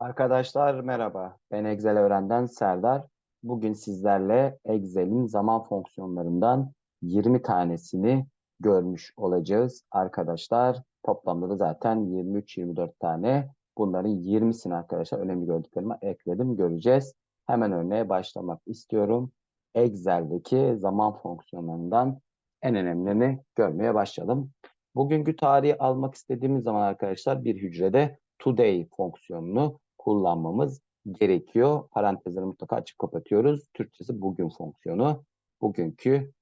Arkadaşlar merhaba. Ben Excel öğrenden Serdar. Bugün sizlerle Excel'in zaman fonksiyonlarından 20 tanesini görmüş olacağız. Arkadaşlar toplamda da zaten 23-24 tane. Bunların 20'sini arkadaşlar önemli gördüklerime ekledim. Göreceğiz. Hemen örneğe başlamak istiyorum. Excel'deki zaman fonksiyonlarından en önemlilerini görmeye başlayalım. Bugünkü tarihi almak istediğimiz zaman arkadaşlar bir hücrede today fonksiyonunu kullanmamız gerekiyor. Parantezleri mutlaka açık kapatıyoruz. Türkçesi bugün fonksiyonu. Bugünkü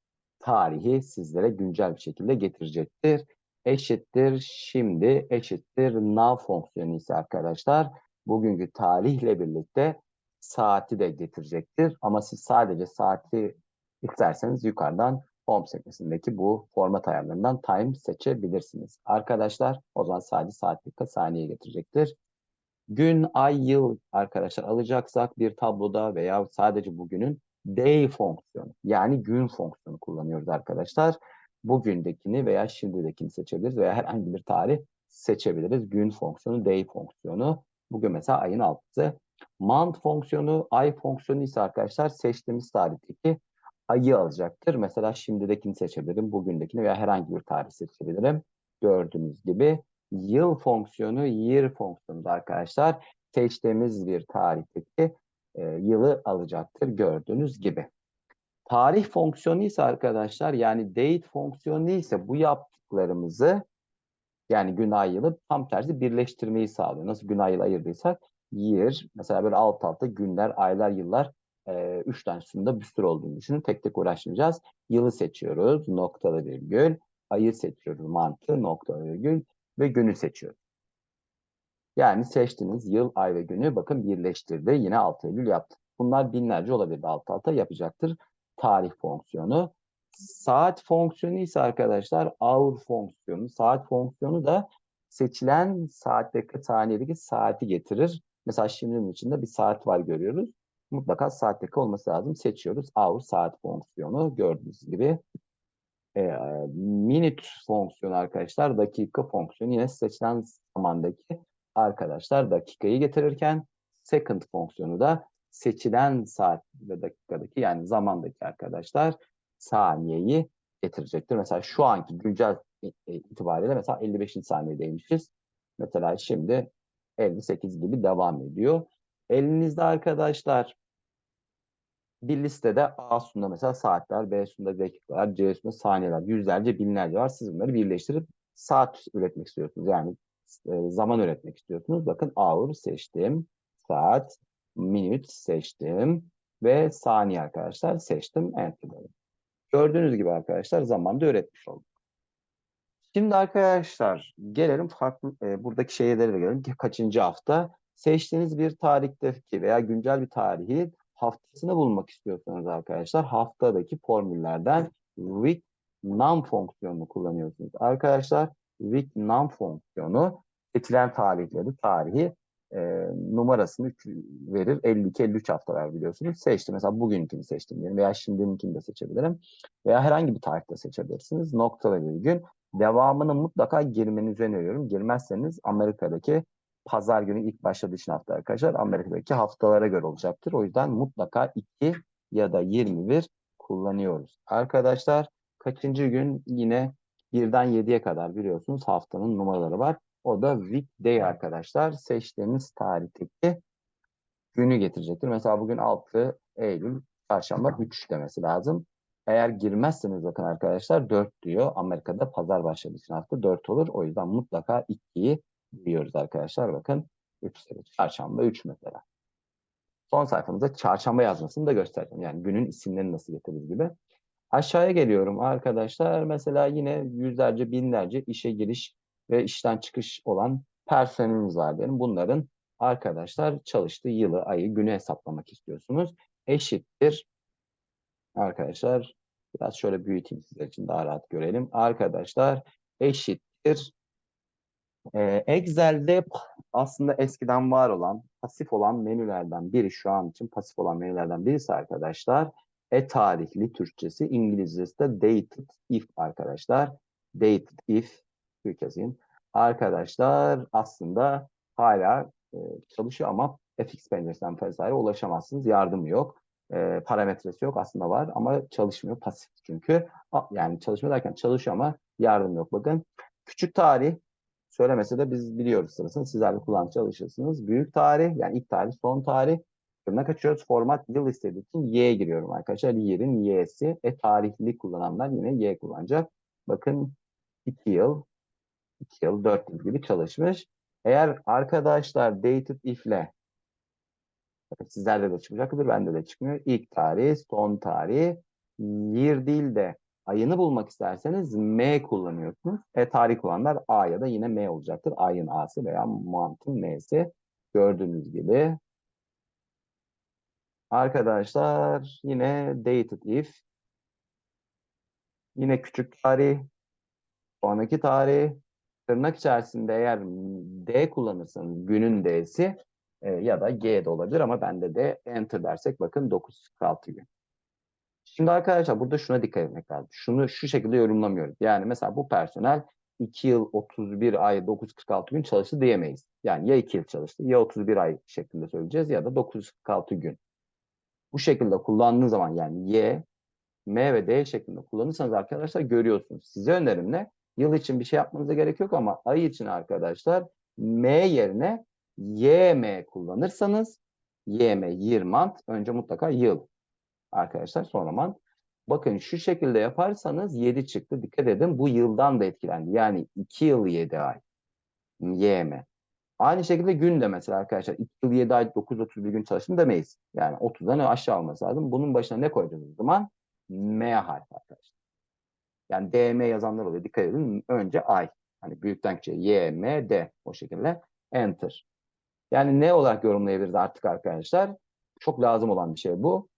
tarihi sizlere güncel bir şekilde getirecektir. Eşittir şimdi eşittir now fonksiyonu ise arkadaşlar bugünkü tarihle birlikte saati de getirecektir. Ama siz sadece saati isterseniz yukarıdan home sekmesindeki bu format ayarlarından time seçebilirsiniz. Arkadaşlar o zaman sadece saat dakika saniye getirecektir. Gün, ay, yıl arkadaşlar alacaksak bir tabloda veya sadece bugünün day fonksiyonu yani gün fonksiyonu kullanıyoruz arkadaşlar. Bugündekini veya şimdidekini seçebiliriz veya herhangi bir tarih seçebiliriz. Gün fonksiyonu, day fonksiyonu. Bugün mesela ayın 6'sı. Month fonksiyonu, ay fonksiyonu ise arkadaşlar seçtiğimiz tarihteki ayı alacaktır. Mesela şimdidekini seçebilirim, bugündekini veya herhangi bir tarih seçebilirim. Gördüğünüz gibi yıl fonksiyonu year fonksiyonu da arkadaşlar seçtiğimiz bir tarihteki e, yılı alacaktır gördüğünüz gibi. Tarih fonksiyonu ise arkadaşlar yani date fonksiyonu ise bu yaptıklarımızı yani gün ay yılı tam tersi birleştirmeyi sağlıyor. Nasıl gün ay yıl ayırdıysak year mesela böyle alt alta günler, aylar, yıllar e, üç tane sütunda bir sürü olduğunu düşünün. Tek tek uğraşmayacağız. Yılı seçiyoruz noktalı virgül. Ayı seçiyoruz mantı noktalı virgül ve günü seçiyoruz. Yani seçtiğiniz yıl, ay ve günü bakın birleştirdi. Yine 6 Eylül yaptı. Bunlar binlerce olabilir. Alt alta yapacaktır. Tarih fonksiyonu. Saat fonksiyonu ise arkadaşlar hour fonksiyonu. Saat fonksiyonu da seçilen saat dakika saniyedeki saati getirir. Mesela şimdinin içinde bir saat var görüyoruz. Mutlaka saat dakika olması lazım. Seçiyoruz. Hour saat fonksiyonu gördüğünüz gibi e, minute fonksiyonu arkadaşlar dakika fonksiyonu yine seçilen zamandaki arkadaşlar dakikayı getirirken second fonksiyonu da seçilen saat ve dakikadaki yani zamandaki arkadaşlar saniyeyi getirecektir. Mesela şu anki güncel itibariyle mesela 55. saniyedeymişiz. Mesela şimdi 58 gibi devam ediyor. Elinizde arkadaşlar bir listede A sunda mesela saatler, B sunda dakikalar, C sunda saniyeler, yüzlerce, binlerce var. Siz bunları birleştirip saat üretmek istiyorsunuz. Yani e, zaman üretmek istiyorsunuz. Bakın hour seçtim, saat, minute seçtim ve saniye arkadaşlar seçtim. Enter Gördüğünüz gibi arkadaşlar zamanda üretmiş olduk. Şimdi arkadaşlar gelelim farklı e, buradaki şeylere de gelelim kaçıncı hafta seçtiğiniz bir tarihteki veya güncel bir tarihi haftasını bulmak istiyorsanız arkadaşlar haftadaki formüllerden with num fonksiyonunu kullanıyorsunuz. Arkadaşlar with num fonksiyonu seçilen tarihleri, tarihi e, numarasını verir. 52-53 haftalar biliyorsunuz. Seçtim. Mesela bugünkini seçtim diyelim veya şimdininkini de seçebilirim. Veya herhangi bir tarihte seçebilirsiniz. Noktalı virgül. Devamını mutlaka girmenizi öneriyorum. Girmezseniz Amerika'daki pazar günü ilk başladığı için hafta arkadaşlar Amerika'daki haftalara göre olacaktır. O yüzden mutlaka 2 ya da 21 kullanıyoruz. Arkadaşlar kaçıncı gün yine 1'den 7'ye kadar biliyorsunuz haftanın numaraları var. O da weekday arkadaşlar. Seçtiğiniz tarihteki günü getirecektir. Mesela bugün 6 Eylül çarşamba 3 demesi lazım. Eğer girmezseniz bakın arkadaşlar 4 diyor. Amerika'da pazar başladığı için hafta 4 olur. O yüzden mutlaka 2'yi diyoruz arkadaşlar. Bakın 3 çarşamba 3 mesela. Son sayfamızda çarşamba yazmasını da göstereceğim. Yani günün isimlerini nasıl getiririz gibi. Aşağıya geliyorum arkadaşlar. Mesela yine yüzlerce, binlerce işe giriş ve işten çıkış olan personelimiz var diyelim. Bunların arkadaşlar çalıştığı yılı, ayı, günü hesaplamak istiyorsunuz. Eşittir. Arkadaşlar biraz şöyle büyüteyim sizler için daha rahat görelim. Arkadaşlar eşittir ee, Excel'de aslında eskiden var olan, pasif olan menülerden biri şu an için pasif olan menülerden birisi arkadaşlar. E-tarihli Türkçesi, İngilizcesi de dated if arkadaşlar. Dated if, Türk. Arkadaşlar aslında hala e, çalışıyor ama FX penceresinden vesaire ulaşamazsınız. Yardımı yok. E, parametresi yok. Aslında var ama çalışmıyor. Pasif çünkü. Yani çalışmıyor derken çalışıyor ama yardım yok. Bakın küçük tarih söylemese de biz biliyoruz sırasını. Sizler de kullanmaya çalışırsınız. Büyük tarih yani ilk tarih, son tarih. Tırnak kaçıyoruz. Format yıl istediği için Y'ye giriyorum arkadaşlar. Yerin Y'si. E tarihli kullananlar yine Y kullanacak. Bakın 2 yıl, 2 yıl, 4 yıl gibi çalışmış. Eğer arkadaşlar dated if'le sizlerde de çıkacaktır, bende de çıkmıyor. İlk tarih, son tarih, year değil de ayını bulmak isterseniz M kullanıyorsunuz. E tarih kullananlar A ya da yine M olacaktır. Ayın A'sı veya month'ın M'si. Gördüğünüz gibi. Arkadaşlar yine dated if. Yine küçük tarih, sonraki tarih, tırnak içerisinde eğer D kullanırsanız günün D'si e, ya da G de olabilir ama bende de enter dersek bakın 946 gün. Şimdi arkadaşlar burada şuna dikkat etmek lazım. Şunu şu şekilde yorumlamıyoruz. Yani mesela bu personel 2 yıl 31 ay 946 gün çalıştı diyemeyiz. Yani ya 2 yıl çalıştı ya 31 ay şeklinde söyleyeceğiz ya da 946 gün. Bu şekilde kullandığınız zaman yani Y, M ve D şeklinde kullanırsanız arkadaşlar görüyorsunuz. Size önerim ne? Yıl için bir şey yapmanıza gerek yok ama ay için arkadaşlar M yerine YM kullanırsanız YM year month önce mutlaka yıl arkadaşlar sonra month. Bakın şu şekilde yaparsanız 7 çıktı. Dikkat edin bu yıldan da etkilendi. Yani 2 yıl 7 ay. YM. Aynı şekilde gün de mesela arkadaşlar 2 yıl 7 ay 931 gün çalıştım demeyiz. Yani 30'dan aşağı olması lazım. Bunun başına ne koyacağız o zaman? M harfi arkadaşlar. Yani DM yazanlar oluyor. Dikkat edin. Önce ay. Hani büyükten küçüğe Y, M, D. O şekilde. Enter. Yani ne olarak yorumlayabiliriz artık arkadaşlar? Çok lazım olan bir şey bu.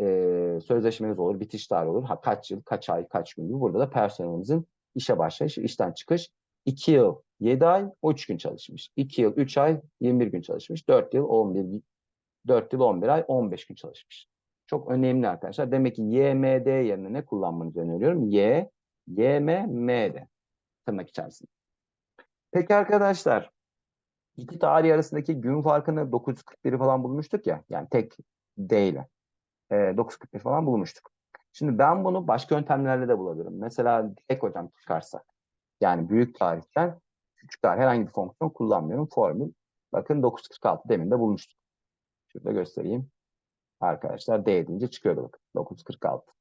Ee, sözleşmeniz olur, bitiş tarihi olur. Ha, kaç yıl, kaç ay, kaç gün gibi. Burada da personelimizin işe başlayış, işten çıkış. 2 yıl 7 ay 13 gün çalışmış. 2 yıl 3 ay 21 gün çalışmış. 4 yıl 11 4 yıl 11 ay 15 gün çalışmış. Çok önemli arkadaşlar. Demek ki YMD yerine ne kullanmanızı öneriyorum? Y, YM, MD. Tırnak içerisinde. Peki arkadaşlar. iki tarih arasındaki gün farkını 941'i falan bulmuştuk ya. Yani tek D ile. E, 941 falan bulmuştuk. Şimdi ben bunu başka yöntemlerle de bulabilirim. Mesela tek hocam çıkarsa. Yani büyük tarihten küçük tarih herhangi bir fonksiyon kullanmıyorum. Formül. Bakın 946 demin de bulmuştuk. Şurada göstereyim. Arkadaşlar D deyince çıkıyordu bakın. 946.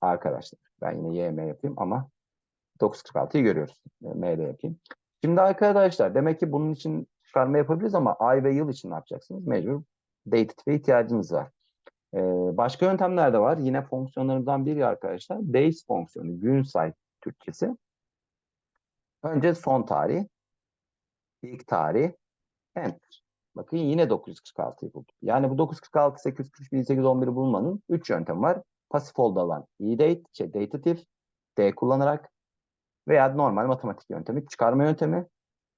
Arkadaşlar ben yine YM yapayım ama 946'yı görüyoruz. M'de yapayım. Şimdi arkadaşlar demek ki bunun için çıkarma yapabiliriz ama ay ve yıl için ne yapacaksınız? Mecbur dated ve ihtiyacınız var. Ee, başka yöntemler de var. Yine fonksiyonlarından biri arkadaşlar. Days fonksiyonu. Gün say Türkçesi. Önce son tarih. ilk tarih. Enter. Bakın yine 946'yı bulduk. Yani bu 946, 843, 1811'i bulmanın 3 yöntemi var. Pasif oldu olan e-date, şey, datative, D kullanarak veya normal matematik yöntemi, çıkarma yöntemi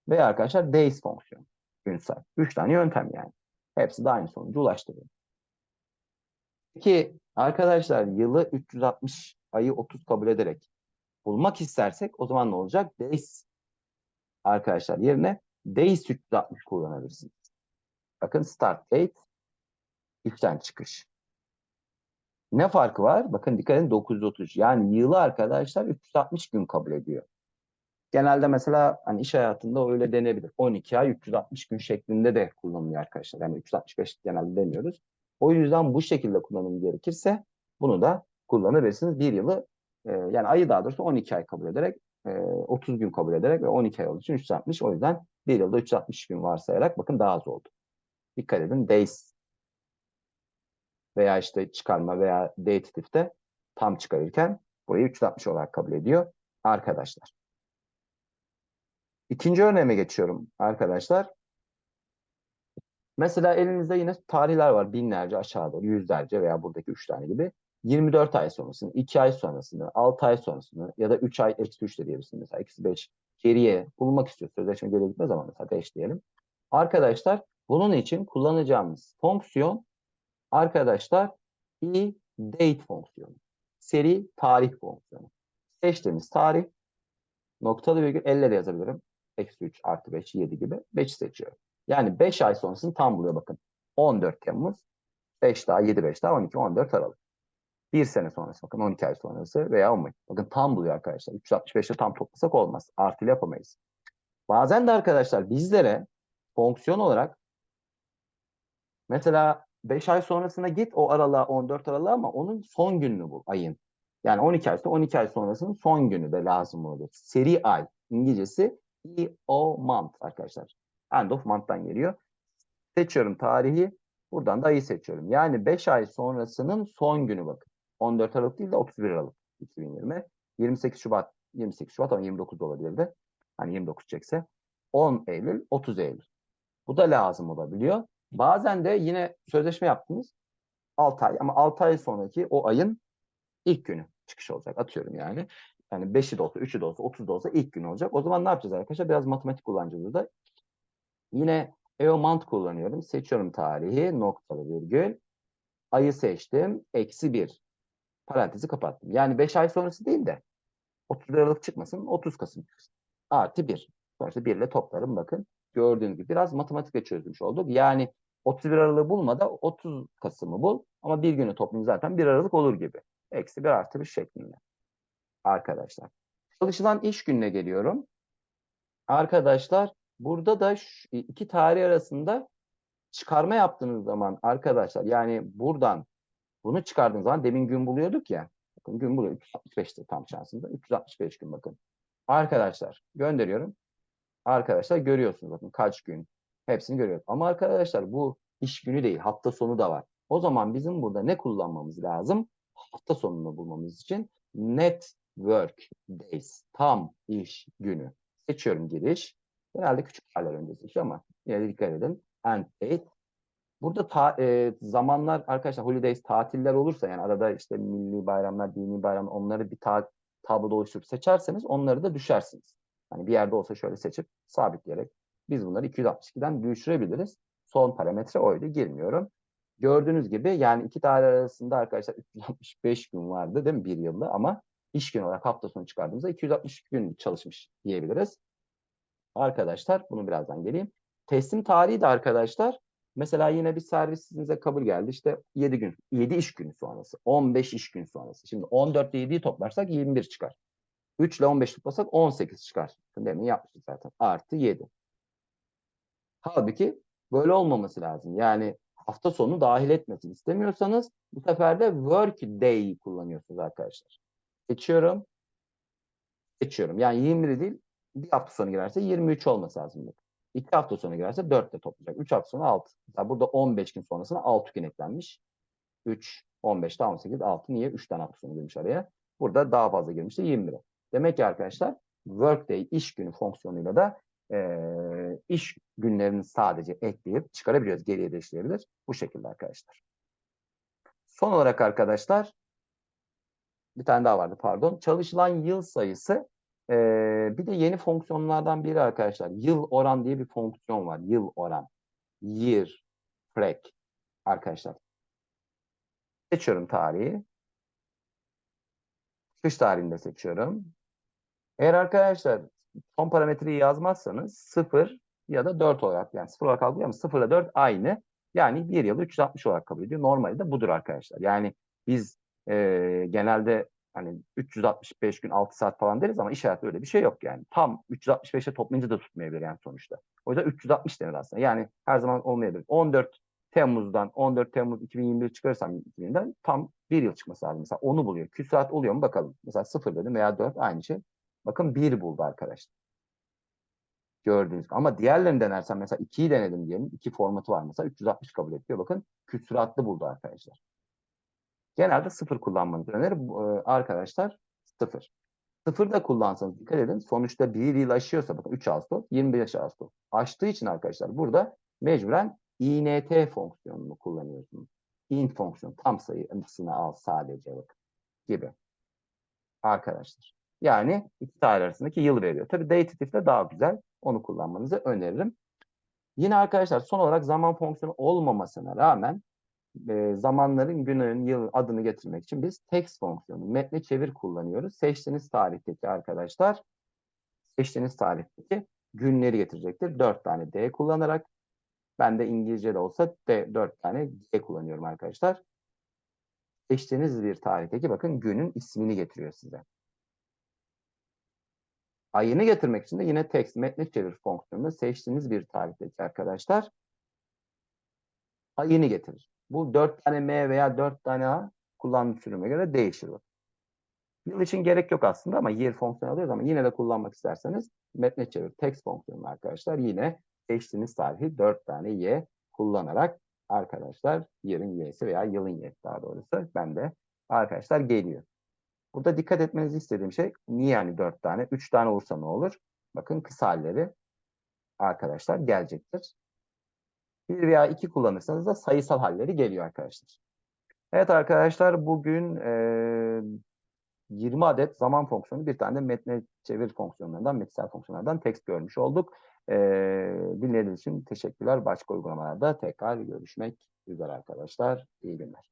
veya arkadaşlar days fonksiyonu. Gün say. 3 tane yöntem yani. Hepsi de aynı sonuca ulaştırıyor. Peki arkadaşlar yılı 360 ayı 30 kabul ederek bulmak istersek o zaman ne olacak? Days arkadaşlar yerine days 360 kullanabilirsiniz. Bakın start date if'ten çıkış. Ne farkı var? Bakın dikkat edin 930. Yani yılı arkadaşlar 360 gün kabul ediyor. Genelde mesela hani iş hayatında öyle denebilir. 12 ay 360 gün şeklinde de kullanılıyor arkadaşlar. Yani 365 genelde demiyoruz. O yüzden bu şekilde kullanım gerekirse bunu da kullanabilirsiniz. Bir yılı e, yani ayı daha doğrusu 12 ay kabul ederek e, 30 gün kabul ederek ve 12 ay olduğu için 360. O yüzden bir yılda 360 gün varsayarak bakın daha az oldu. Dikkat edin days veya işte çıkarma veya dative'de tam çıkarırken burayı 360 olarak kabul ediyor arkadaşlar. İkinci örneğime geçiyorum arkadaşlar. Mesela elinizde yine tarihler var. Binlerce aşağıda, yüzlerce veya buradaki üç tane gibi. 24 ay sonrasını, 2 ay sonrasını, 6 ay sonrasını ya da 3 ay eksi 3 de diyebilirsiniz. Mesela eksi 5 geriye bulmak istiyoruz. Sözleşme geriye gitmez ama mesela 5 diyelim. Arkadaşlar bunun için kullanacağımız fonksiyon arkadaşlar i date fonksiyonu. Seri tarih fonksiyonu. Seçtiğimiz tarih noktalı virgül elle de yazabilirim. Eksi 3 artı 5 7 gibi 5 seçiyorum. Yani 5 ay sonrasını tam buluyor bakın. 14 Temmuz, 5 daha 7, 5 daha 12, 14 Aralık. Bir sene sonrası bakın 12 ay sonrası veya 10 ay. Bakın tam buluyor arkadaşlar. 365'te tam toplasak olmaz. Artıyla yapamayız. Bazen de arkadaşlar bizlere fonksiyon olarak mesela 5 ay sonrasına git o aralığa 14 aralığa ama onun son gününü bul ayın. Yani 12 ay sonra 12 ay sonrasının son günü de lazım oluyor. Seri ay. İngilizcesi EO month arkadaşlar. End of month'tan geliyor. Seçiyorum tarihi. Buradan da ayı seçiyorum. Yani 5 ay sonrasının son günü bakın. 14 Aralık değil de 31 Aralık 2020. 28 Şubat 28 Şubat ama 29 da olabilirdi. Hani 29 çekse. 10 Eylül 30 Eylül. Bu da lazım olabiliyor. Bazen de yine sözleşme yaptınız. 6 ay ama 6 ay sonraki o ayın ilk günü çıkış olacak. Atıyorum yani. Yani 5'i de olsa, 3'ü de olsa, 30 da olsa ilk gün olacak. O zaman ne yapacağız arkadaşlar? Biraz matematik kullanacağız burada. Yine EOMANT kullanıyorum. Seçiyorum tarihi, noktalı virgül. Ayı seçtim. Eksi 1. Parantezi kapattım. Yani 5 ay sonrası değil de 30 Aralık çıkmasın, 30 Kasım çıksın. Artı 1. Sonuçta 1 ile toplarım bakın. Gördüğünüz gibi biraz matematikle çözmüş olduk. Yani 31 Aralık'ı bulma da 30 Kasım'ı bul. Ama bir günü toplayın zaten 1 Aralık olur gibi. Eksi 1 artı 1 şeklinde. Arkadaşlar. Çalışılan iş gününe geliyorum. Arkadaşlar burada da iki tarih arasında çıkarma yaptığınız zaman arkadaşlar yani buradan bunu çıkardığınız zaman demin gün buluyorduk ya. Bakın gün buluyor. 365'te tam şansında. 365 gün bakın. Arkadaşlar gönderiyorum. Arkadaşlar görüyorsunuz bakın kaç gün. Hepsini görüyoruz. Ama arkadaşlar bu iş günü değil. Hafta sonu da var. O zaman bizim burada ne kullanmamız lazım? Hafta sonunu bulmamız için net work days. Tam iş günü. Seçiyorum giriş. Genelde küçük harfler önce seçiyor ama yine de dikkat edin. End date. Burada ta, e, zamanlar arkadaşlar holidays tatiller olursa yani arada işte milli bayramlar, dini bayramlar onları bir ta, tabloda oluşturup seçerseniz onları da düşersiniz. Hani bir yerde olsa şöyle seçip sabitleyerek biz bunları 262'den düşürebiliriz. Son parametre oydu. Girmiyorum. Gördüğünüz gibi yani iki tarih arasında arkadaşlar 365 gün vardı değil mi bir yılda ama iş günü olarak hafta sonu çıkardığımızda 260 gün çalışmış diyebiliriz. Arkadaşlar bunu birazdan geleyim. Teslim tarihi de arkadaşlar mesela yine bir servis size kabul geldi. İşte 7 gün, 7 iş günü sonrası, 15 iş gün sonrası. Şimdi 14 ile 7'yi toplarsak 21 çıkar. 3 ile 15 toplasak 18 çıkar. Demin yapmıştık zaten. Artı 7. Halbuki böyle olmaması lazım. Yani hafta sonu dahil etmesin istemiyorsanız bu sefer de work day kullanıyorsunuz arkadaşlar. Seçiyorum. Seçiyorum. Yani 21 değil bir hafta sonu girerse 23 olması lazım. İki hafta sonra girerse 4 de toplayacak. 3 hafta sonra 6. Mesela burada 15 gün sonrasına 6 gün eklenmiş. 3, 15 daha 18, 6. Niye? 3 tane hafta sonu girmiş araya. Burada daha fazla girmişti 21. Demek ki arkadaşlar workday iş günü fonksiyonuyla da e, iş günlerini sadece ekleyip çıkarabiliyoruz. Geriye de. Bu şekilde arkadaşlar. Son olarak arkadaşlar bir tane daha vardı pardon. Çalışılan yıl sayısı e, bir de yeni fonksiyonlardan biri arkadaşlar. Yıl oran diye bir fonksiyon var. Yıl oran. Year, frek arkadaşlar. Seçiyorum tarihi. Kış tarihinde seçiyorum. Eğer arkadaşlar son parametreyi yazmazsanız 0 ya da 4 olarak yani 0 olarak algılıyor ama 0 ile 4 aynı. Yani 1 yıl 360 olarak kabul ediyor. Normalde de budur arkadaşlar. Yani biz e, genelde hani 365 gün 6 saat falan deriz ama iş hayatı öyle bir şey yok yani. Tam 365'e toplayınca da tutmayabilir yani sonuçta. O yüzden 360 denir aslında. Yani her zaman olmayabilir. 14 Temmuz'dan 14 Temmuz 2021 çıkarırsam 2000'den tam bir yıl çıkması lazım. Mesela onu buluyor. Küsurat oluyor mu bakalım. Mesela 0 dedim veya 4 aynı şey. Bakın 1 buldu arkadaşlar. Gördüğünüz gibi. Ama diğerlerini denersen mesela 2'yi denedim diyelim. 2 formatı var mesela 360 kabul ediyor. Bakın küsuratlı buldu arkadaşlar. Genelde 0 kullanmanızı öneririm. Arkadaşlar 0. 0 da kullansanız dikkat edin. Sonuçta 1 yıl aşıyorsa bakın 3 Ağustos 25 Ağustos. Aştığı için arkadaşlar burada mecburen int fonksiyonunu kullanıyorsunuz. int fonksiyon tam sayısını al sadece bak gibi. Arkadaşlar. Yani iki tarih arasındaki yıl veriyor. Tabii dative de daha güzel. Onu kullanmanızı öneririm. Yine arkadaşlar son olarak zaman fonksiyonu olmamasına rağmen e, zamanların, günün, yıl adını getirmek için biz text fonksiyonu, metne çevir kullanıyoruz. Seçtiğiniz tarihteki arkadaşlar, seçtiğiniz tarihteki günleri getirecektir. Dört tane D kullanarak Ben de İngilizce de olsa de 4 tane G kullanıyorum arkadaşlar. Seçtiğiniz bir tarihteki bakın günün ismini getiriyor size. Ayını getirmek için de yine text metni çevir fonksiyonunda seçtiğiniz bir tarihteki arkadaşlar ayını getirir. Bu 4 tane M veya 4 tane A kullanım sürüme göre değişir. bu. Yıl için gerek yok aslında ama year fonksiyonu alıyoruz ama yine de kullanmak isterseniz metne çevir text fonksiyonu arkadaşlar yine seçtiğiniz tarihi 4 tane Y kullanarak arkadaşlar year'ın Y'si veya yılın Y'si daha doğrusu bende arkadaşlar geliyor. Burada dikkat etmenizi istediğim şey niye yani 4 tane? 3 tane olursa ne olur? Bakın kısa halleri arkadaşlar gelecektir. 1 veya 2 kullanırsanız da sayısal halleri geliyor arkadaşlar. Evet arkadaşlar bugün e, 20 adet zaman fonksiyonu bir tane de metne çevir fonksiyonlarından, metsel fonksiyonlardan text görmüş olduk. E, dinlediğiniz için teşekkürler. Başka uygulamalarda tekrar görüşmek üzere arkadaşlar. İyi günler.